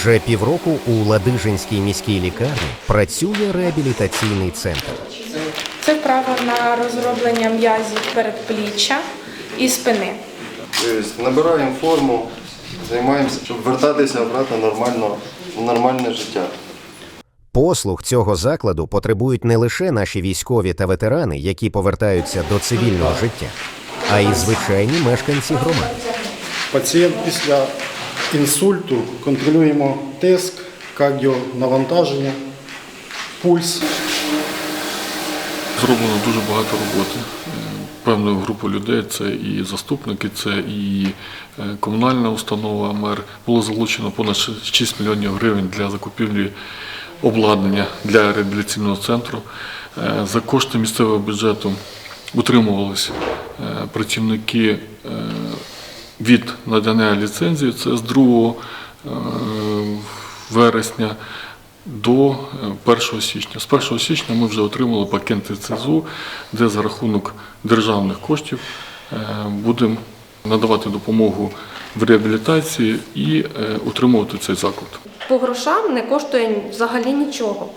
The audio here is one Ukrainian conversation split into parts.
Вже півроку у Ладижинській міській лікарні працює реабілітаційний центр. Це вправа на розроблення м'язів передпліччя і спини. Тобто набираємо форму, займаємося, щоб вертатися обратно нормально, в нормальне життя. Послуг цього закладу потребують не лише наші військові та ветерани, які повертаються до цивільного життя, а й звичайні мешканці громади. Пацієнт після інсульту контролюємо тиск, кардіонавантаження, пульс. Зроблено дуже багато роботи. Певною групою людей це і заступники, це і е, комунальна установа мер. Було залучено понад 6 мільйонів гривень для закупівлі обладнання для реабілітаційного центру. Е, За кошти місцевого бюджету утримувалися е, працівники від надання ліцензії, це з 2 е, вересня до е, 1 січня. З 1 січня ми вже отримали пакети ЦЗУ, де за рахунок державних коштів е, будемо надавати допомогу в реабілітації і е, утримувати цей заклад. По грошам не коштує взагалі нічого.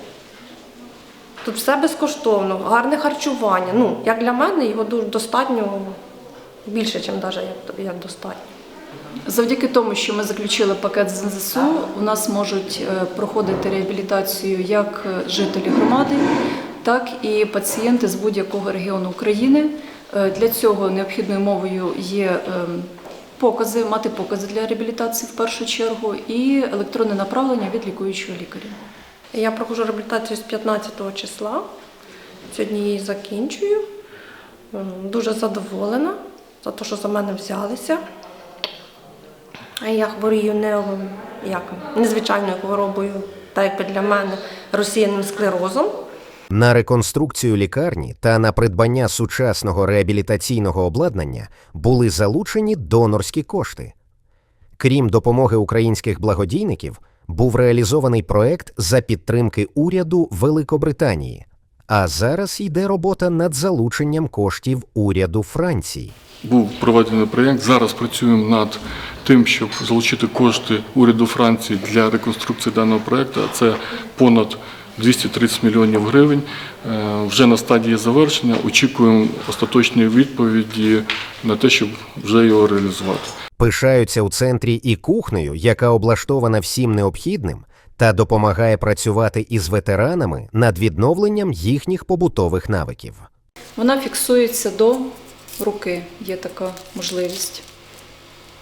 Тут все безкоштовно, гарне харчування. Ну, як для мене, його достатньо більше, ніж навіть як, як достатньо. Завдяки тому, що ми заключили пакет з НЗСУ, у нас можуть е, проходити реабілітацію як е, жителі громади, так і пацієнти з будь-якого регіону України. Е, Для цього необхідною мовою є е, покази, мати покази для реабілітації в першу чергу, і електронне направлення від лікуючого лікаря. Я проходжу реабілітацію з 15 числа. Сьогодні її закінчую. Дуже задоволена за те, що за мене взялися. Я хворію не, як, незвичайною хворобою, так якби для мене розсіяним склерозом. На реконструкцію лікарні та на придбання сучасного реабілітаційного обладнання були залучені донорські кошти. Крім допомоги українських благодійників, був реалізований проект за підтримки уряду Великобританії. А зараз йде робота над залученням коштів уряду Франції. Був проведений проєкт. Зараз працюємо над тим, щоб залучити кошти уряду Франції для реконструкції даного проєкту. Це понад 230 мільйонів гривень. Е, Вже на стадії завершення. Очікуємо остаточної відповіді на те, щоб вже його реалізувати. Пишаються у центрі і кухнею, яка облаштована всім необхідним та допомагає працювати із ветеранами над відновленням їхніх побутових навиків. Вона фіксується до руки, є така можливість.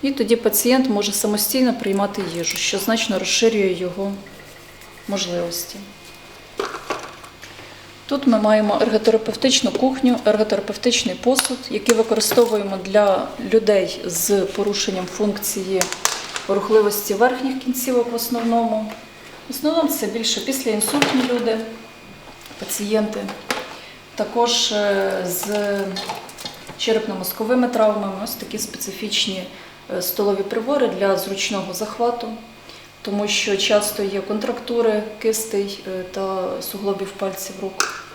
І тоді пацієнт може самостійно приймати їжу, що значно розширює його можливості. Тут ми маємо ерготерапевтичну кухню, ерготерапевтичний посуд, який використовуємо для людей з порушенням функції рухливості верхніх кінцівок в основному. В основному це більше післяінсультні люди, пацієнти. Також е, з черепно-мозковими травмами, ось такі специфічні е, столові прибори для зручного захвату, тому що часто є контрактури кистей е, та суглобів пальців рук.